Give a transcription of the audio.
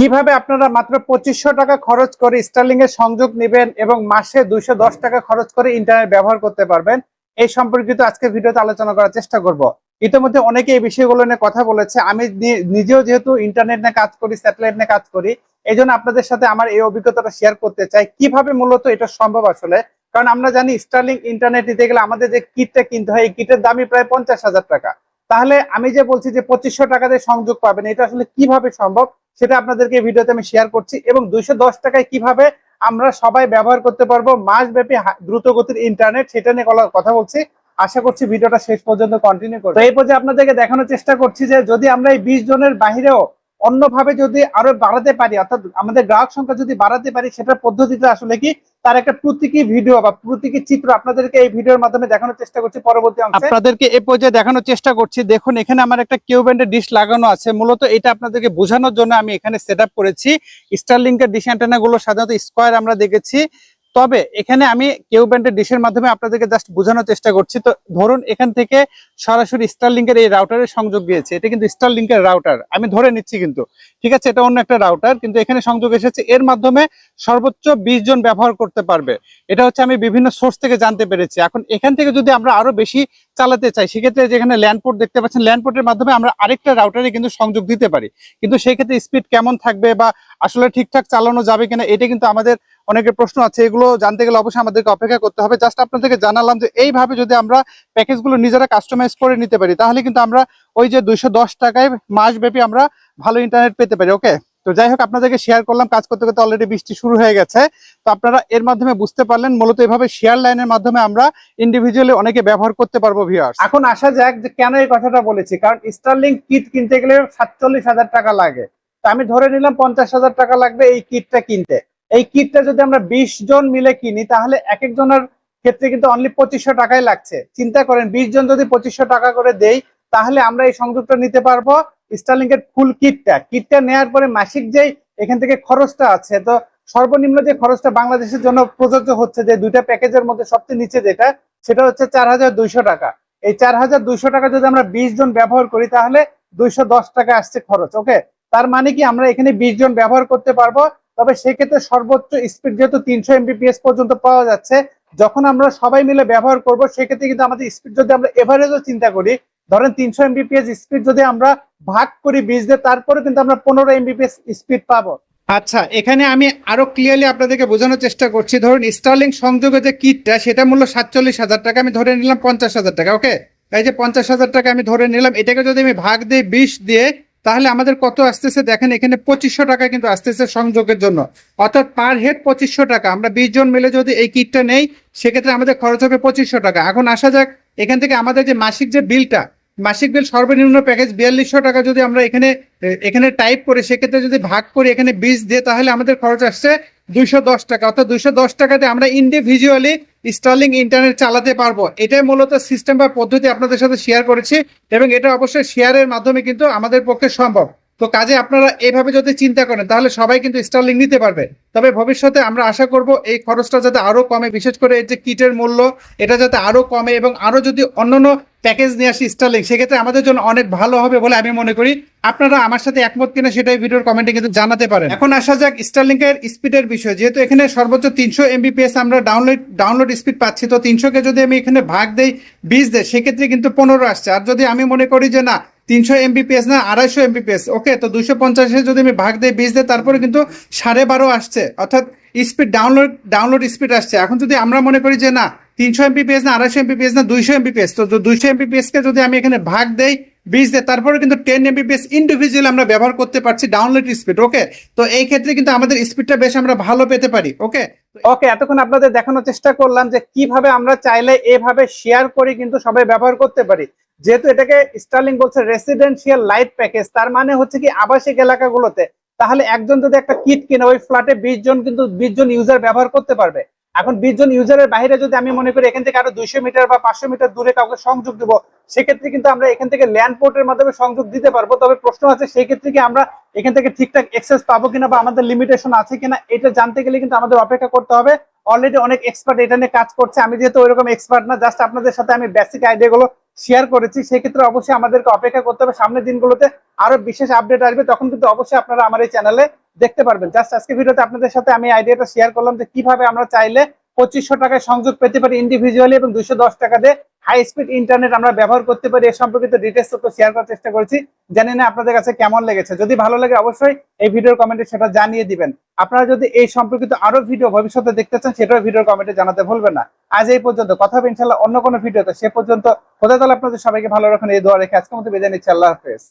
কীভাবে আপনারা মাত্র পঁচিশশো টাকা খরচ করে স্টার্লিং এর সংযোগ নেবেন এবং মাসে দুইশো দশ টাকা খরচ করে ইন্টারনেট ব্যবহার করতে পারবেন? এই সম্পর্কিত আজকে ভিডিওতে আলোচনা করার চেষ্টা করব। ইতিমধ্যে অনেকে এই বিষয়গুলো নিয়ে কথা বলেছে। আমি নিজেও যেহেতু ইন্টারনেট নিয়ে কাজ করি স্যাটেলাইট নিয়ে কাজ করি এই আপনাদের সাথে আমার এই অভিজ্ঞতাটা শেয়ার করতে চাই। কীভাবে মূলত এটা সম্ভব আসলে? কারণ আমরা জানি স্টার্লিং ইন্টারনেট নিতে গেলে আমাদের যে কিটটা কিনতে হয়, এই কিটের দামই প্রায় পঞ্চাশ হাজার টাকা। তাহলে আমি যে বলছি যে পঁচিশশো টাকাতে সংযোগ পাবেন, এটা আসলে কীভাবে সম্ভব সেটা আপনাদেরকে ভিডিওতে আমি শেয়ার করছি এবং দুইশো দশ টাকায় কীভাবে আমরা সবাই ব্যবহার করতে পারব মাসব্যাপী দ্রুত গতির ইন্টারনেট সেটা নিয়ে কথা বলছি। আশা করছি ভিডিওটা শেষ পর্যন্ত কন্টিনিউ করব এই পর্যায়ে আপনাদেরকে দেখানোর চেষ্টা করছি যে যদি আমরা এই বিশ জনের বাহিরেও অন্যভাবে যদি আরও বাড়াতে পারি, অর্থাৎ আমাদের গ্রাহক সংখ্যা যদি বাড়াতে পারি, সেটার পদ্ধতিটা আসলে কি? তার একটা প্রতীকী ভিডিও বা প্রতীকী চিত্র আপনাদেরকে এই ভিডিওর মাধ্যমে দেখানোর চেষ্টা করছি পরবর্তী অংশে। আপনাদেরকে এই পর্যায়ে দেখানোর চেষ্টা করছি। দেখুন, এখানে আমার একটা কিউ ব্যান্ডের ডিশ লাগানো আছে। মূলত এটা আপনাদেরকে বোঝানোর জন্য আমি এখানে সেট করেছি। স্টারলিংকের ডিশ অ্যান্টেনা গুলো সাধারণত স্কোয়ার আমরা দেখেছি। তবে এখানে আমি কেউ ব্যান্ডের ডিশের মাধ্যমে আপনাদেরকে জাস্ট বোঝানোর চেষ্টা করছি। তো ধরুন এখান থেকে সরাসরি স্টারলিংকের এই রাউটারের সংযোগ দিয়েছে এটা কিন্তু স্টারলিংকের রাউটার আমি ধরে নিচ্ছি কিন্তু। ঠিক আছে, এটা অন্য একটা রাউটার কিন্তু এখানে সংযোগ এসেছে। এর মাধ্যমে সর্বোচ্চ বিশ জন ব্যবহার করতে পারবে। এটা হচ্ছে আমি বিভিন্ন সোর্স থেকে জানতে পেরেছি। এখন এখান থেকে যদি আমরা আরও বেশি চালাতে চাই, সেক্ষেত্রে যেখানে ল্যান্ডপোর্ট দেখতে পাচ্ছেন ল্যান্ডপোর্টের মাধ্যমে আমরা আরেকটা রাউটারে কিন্তু সংযোগ দিতে পারি। কিন্তু সেই ক্ষেত্রে স্পিড কেমন থাকবে বা আসলে ঠিকঠাক চালানো যাবে কিনা, এটা কিন্তু আমাদের অনেকের প্রশ্ন আছে। এগুলো জানতে গেলে অবশ্যই আমাদেরকে অপেক্ষা করতে হবে। জাস্ট আপনাদেরকে জানালাম যে, এইভাবে যদি আমরা প্যাকেজগুলো নিজেরা কাস্টমাইজ করে নিতে পারি, তাহলে কিন্তু আমরা ওই যে দুইশো দশ টাকায় মাসব্যাপী আমরা ভালো ইন্টারনেট পেতে পারি ওকে তো যাই হোক, আপনাদেরকে শেয়ার করলাম। কাজ করতে করতে অলরেডি বৃষ্টি শুরু হয়ে গেছে। তো আপনারা এর মাধ্যমে বুঝতে পারলেন, মূলত এভাবে শেয়ার লাইনের মাধ্যমে আমরা ইন্ডিভিজুয়ালি অনেকে ব্যবহার করতে পারব ভিউয়ার্স এখন আসা যাক যে কেন এই কথাটা বলেছি। কারণ স্টারলিং কিট কিনতে গেলে সাতচল্লিশ হাজার টাকা লাগে। আমি ধরে নিলাম পঞ্চাশ হাজার টাকা লাগবে এই কিটটা কিনতে। এই কিটটা যদি আমরা বিশ জন মিলে কিনি, তাহলে এক একজনের ক্ষেত্রে কিন্তু অনলি পঁচিশশো টাকাই লাগছে। চিন্তা করেন, বিশ জন যদি পঁচিশশো টাকা করে দেই, তাহলে আমরা এই সংযোগটা নিতে পারব স্টারলিংকের ফুল কিটটা। কিটটা নেওয়ার পরে মাসিক যেই এখান থেকে খরচটা আছে, তো সর্বনিম্ন যে খরচটা বাংলাদেশের জন্য প্রযোজ্য হচ্ছে, যে দুইটা প্যাকেজের মধ্যে সবচেয়ে নিচে যেটা, সেটা হচ্ছে চার হাজার দুইশো টাকা। এই চার হাজার দুইশো টাকা যদি আমরা বিশ জন ব্যবহার করি, তাহলে দুইশো দশ টাকা আসছে খরচ ওকে তার মানে কি আমরা এখানে বিশ জন ব্যবহার করতে পারব? তবে সেক্ষেত্রে সর্বোচ্চ স্পিড যেহেতু তিনশো এমবিপিএস পর্যন্ত পাওয়া যাচ্ছে, যখন আমরা সবাই মিলে ব্যবহার করব, সেক্ষেত্রে কিন্তু আমাদের স্পিড যদি আমরা এভারেজও চিন্তা করি, ধরেন তিনশো এমবিপিএস স্পিড যদি আমরা ভাগ করি বিশ দিয়ে, তারপরে কিন্তু আমরা পনেরো এমবিপিএস স্পিড পাবো। আচ্ছা এখানে আমি আরও ক্লিয়ারলি আপনাদেরকে বোঝানোর চেষ্টা করছি। ধরুন স্টার্লিং সংযোগের যে কিটটা সেটা মূল্য সাতচল্লিশ হাজার টাকা, আমি ধরে নিলাম পঞ্চাশ হাজার টাকা ওকে এই যে পঞ্চাশ হাজার টাকা আমি ধরে নিলাম, এটাকে যদি আমি ভাগ দিই বিশ দিয়ে তাহলে আমাদের কত আসতেছে? দেখেন, এখানে পঁচিশশো টাকা কিন্তু আসতেছে সংযোগের জন্য। অর্থাৎ পার হেড পঁচিশশো টাকা। আমরা বিশ জন মিলে যদি এই কিটটা নেই, সেক্ষেত্রে আমাদের খরচ হবে পঁচিশশো টাকা। এখন আসা যাক, এখান থেকে আমাদের যে মাসিক যে বিলটা, মাসিক বিল সর্বনিম্ন প্যাকেজ বিয়াল্লিশশো টাকা যদি আমরা এখানে এখানে টাইপ করে, সেক্ষেত্রে যদি ভাগ করে, এখানে বিশ দিয়ে, তাহলে আমাদের খরচ আসছে দুইশো দশ টাকা। অর্থাৎ দুইশো দশ টাকাতে আমরা ইন্ডিভিজুয়ালি স্টার্লিং ইন্টারনেট চালাতে পারব। এটাই মূলত সিস্টেম বা পদ্ধতি আপনাদের সাথে শেয়ার করেছি এবং এটা অবশ্যই শেয়ারের মাধ্যমে কিন্তু আমাদের পক্ষে সম্ভব। তো কাজে আপনারা এইভাবে যদি চিন্তা করেন, তাহলে সবাই কিন্তু স্টার্লিং নিতে পারবে। তবে ভবিষ্যতে আমরা আশা করব এই খরচটা যাতে আরও কমে, বিশেষ করে এই যে কিটের মূল্য, এটা যাতে আরও কমে এবং আরও যদি অন্যান্য প্যাকেজ নিয়ে আসি স্টার্লিং সেক্ষেত্রে আমাদের জন্য অনেক ভালো হবে বলে আমি মনে করি। আপনারা আমার সাথে একমত কিনা সেটাই ভিডিওর কমেন্টে কিন্তু জানাতে পারেন। এখন আসা যাক স্টারলিংকের স্পিডের বিষয়। যেহেতু এখানে সর্বোচ্চ তিনশো এমবিপিএস আমরা ডাউনলোড ডাউনলোড স্পিড পাচ্ছি, তো তিনশোকে যদি আমি এখানে ভাগ দেই, বিশ দেয়, সেক্ষেত্রে কিন্তু পনেরো আসছে। আর যদি আমি মনে করি যে না তিনশো এমবিপিএস না আড়াইশো এমবিপিএস ওকে তো দুশো পঞ্চাশে যদি আমি ভাগ দিই বিশ দেয় তারপরে কিন্তু সাড়ে বারো আসছে। অর্থাৎ স্পিড ডাউনলোড ডাউনলোড স্পিড আসছে। এখন যদি আমরা মনে করি যে না, তিনশো এমবিপিএস না, আড়াইশো এমবিপিএস না, দুইশো এমবিপিএস তো দুইশো এমবিপিএস কে যদি আমি এখানে ভাগ দেই, বিশ দেয় তারপরে কিন্তু টেন এমবিপিএস ইন্ডিভিজুয়াল আমরা ব্যবহার করতে পারছি ডাউনলোড স্পিড ওকে তো এই ক্ষেত্রে কিন্তু আমাদের স্পিডটা বেশ আমরা ভালো পেতে পারি ওকে ওকে এতক্ষণ আপনাদের দেখানোর চেষ্টা করলাম যে কীভাবে আমরা চাইলে এভাবে শেয়ার করে কিন্তু সবাই ব্যবহার করতে পারি। যেহেতু এটাকে স্টার্লিং বলছে রেসিডেন্সিয়াল লাইট প্যাকেজ তার মানে হচ্ছে কি আবাসিক এলাকাগুলোতে। তাহলে একজন যদি একটা কিট কিনে, ওই ফ্ল্যাটে বিশ জন কিন্তু বিশ জন ইউজার ব্যবহার করতে পারবে। এখন বিশ জন ইউজারের বাইরে যদি আমি মনে করি এখান থেকে আরও দুইশো মিটার বা পাঁচশো মিটার দূরে কাউকে সংযোগ দিব, সেক্ষেত্রে কিন্তু আমরা এখান থেকে ল্যান্ড পোর্টের মাধ্যমে সংযোগ দিতে পারব। তবে প্রশ্ন আছে সেই ক্ষেত্রে কি আমরা এখান থেকে ঠিকঠাক এক্সেস পাবো কিনা বা আমাদের লিমিটেশন আছে কিনা, এটা জানতে গেলে কিন্তু আমাদের অপেক্ষা করতে হবে। অলরেডি অনেক এক্সপার্ট এটা নিয়ে কাজ করছে। আমি যেহেতু ওইরকম এক্সপার্ট না জাস্ট আপনাদের সাথে আমি বেসিক আইডিয়া গুলো শেয়ার করেছি, সেক্ষেত্রে অবশ্যই আমাদেরকে অপেক্ষা করতে হবে। সামনের দিনগুলোতে আরও বিশেষ আপডেট আসবে, তখন কিন্তু অবশ্যই আপনারা আমার এই চ্যানেলে দেখতে পারবেন। জাস্ট আজকে ভিডিওতে আপনাদের সাথে আমি আইডিয়াটা শেয়ার করলাম যে কীভাবে আমরা চাইলে পঁচিশশো টাকায় সংযোগ পেতে পারি ইন্ডিভিজুয়ালি এবং দুইশো দশ টাকা দিয়ে হাই স্পিড ইন্টারনেট আমরা ব্যবহার করতে পারি, এ সম্পর্কিত ডিটেলস তো শেয়ার করার চেষ্টা করছি। জানি না আপনাদের কাছে কেমন লেগেছে? যদি ভালো লাগে অবশ্যই এই ভিডিওর কমেন্টে সেটা জানিয়ে দিবেন। আপনারা যদি এই সম্পর্কিত আরও ভিডিও ভবিষ্যতে দেখতে চান, সেটাও ভিডিওর কমেন্টে জানাতে ভুলবেন না। আজ এই পর্যন্ত। কথা হবে ইনশাল্লাহ অন্য কোনো ভিডিওতে। সে পর্যন্ত খোদা তাহলে আপনাদের সবাইকে ভালো রাখুন, এই দোয়া রেখে আজকের মতো বিদায় নিচ্ছি। আল্লাহ হাফেজ।